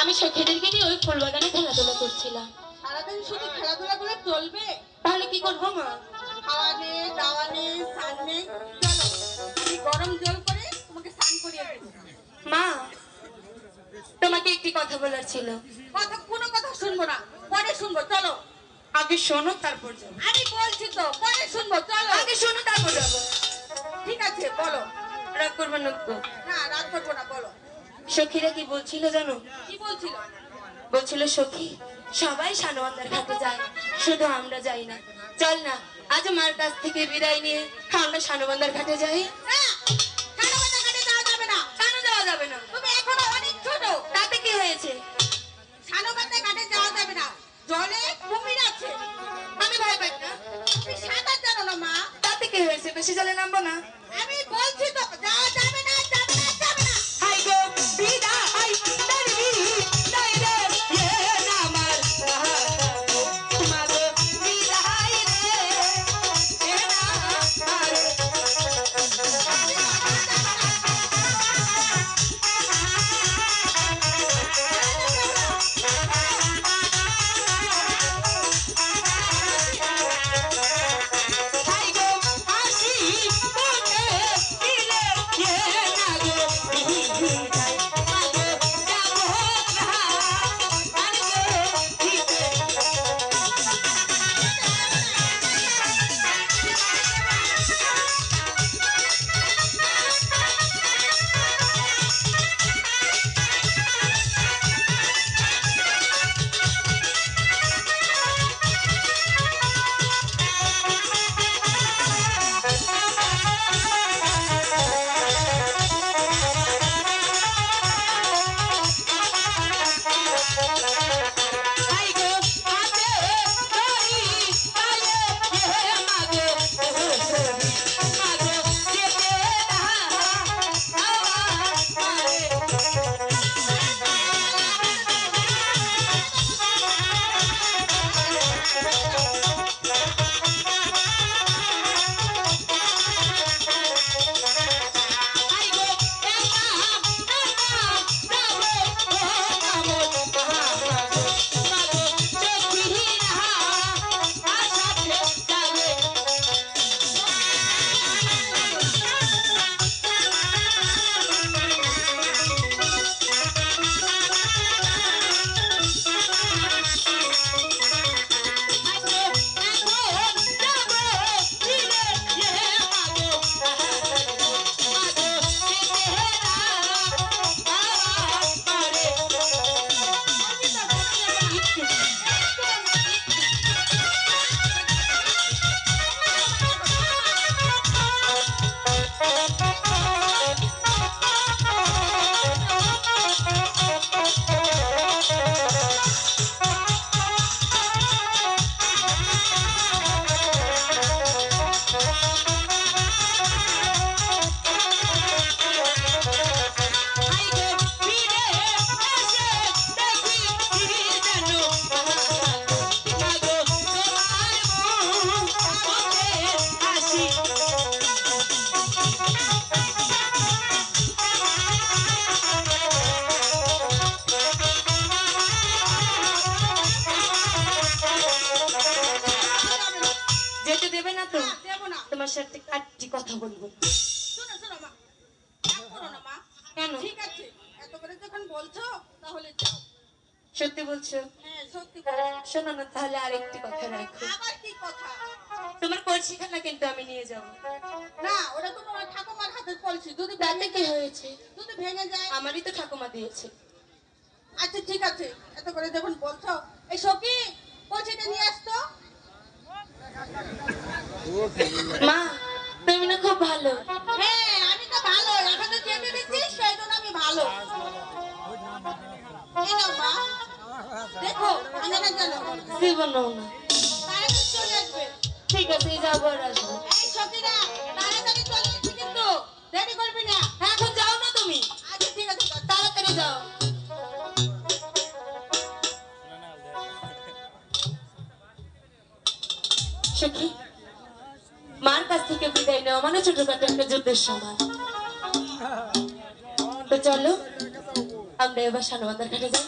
আমি সখীদেরকে নিয়ে ওই ফুল বাগানে খেলাধুলা করছিলাম। সারাদিন শুধু খেলাধুলা করে চলবে? তাহলে কি করব মা? খাওয়া নেই দাওয়া নেই স্নান নেই চলো। আমি গরম জল করে তোমাকে স্নান করিয়ে দেবো। মা তোমাকে একটি কথা বলার ছিল। কথা কোনো কথা শুনব না। পরে শুনব চলো। আগে শোনো তারপর যাব। আমি বলছি তো পরে শুনব চলো। আগে শোনো তারপর যাব। ঠিক আছে বলো। রাগ করবে না না রাগ করব না বলো। সখীরা কি বলছিল জানো? কি বলছিল? বলছিল সখী সবাই সানবান্দার ঘাটে যায় শুধু আমরা যাই না। চল না আজ মার কাছ থেকে বিদায় নিয়ে আমরা সানবান্দার ঘাটে যাই। যাবে না কেন যাওয়া যাবে দেবে না তো? তোমার সাথে কাটটি কথা বলব? শোনো শোনো মা রাগ করো না মা। কেন? ঠিক আছে এত করে যখন বলছো তাহলে যাও। সত্যি বলছো? হ্যাঁ সত্যি করে শোনো না তাহলে আরেকটি কথা রাখো। আবার কি কথা? তোমার কলসিখানা কিন্তু আমি নিয়ে যাব। না ওটা তো তোমার ঠাকুমার যদি তাতে কি হয়েছে? যদি ভেঙে যায়। আমারই তো ঠাকুমা দিয়েছে। আচ্ছা ঠিক আছে এত করে যখন বলছো এই সখি কলসিটা নিয়ে আসতো? মা তুমি না খুব ভালো। হ্যাঁ আমি তো ভালো। এখন তো চেপে দিচ্ছিস সেই জন্য আমি ভালো। দেখো আমি জানো জীবনও না। তাড়াতাড়ি চলে আসবে। ঠিক আছে যাব আর আসব। এই সখীরা তাড়াতাড়ি চলে আসবে কিন্তু। দেরি করবি না। এখন যাও না তুমি। আচ্ছা ঠিক আছে তাড়াতাড়ি যাও। সখী মার কাছ থেকে বিদায় নেওয়া মানে ছোটখাটো একটা যুদ্ধের সময়। তো চলো, আমরা এবার সানবান্দার ঘাটে যাই।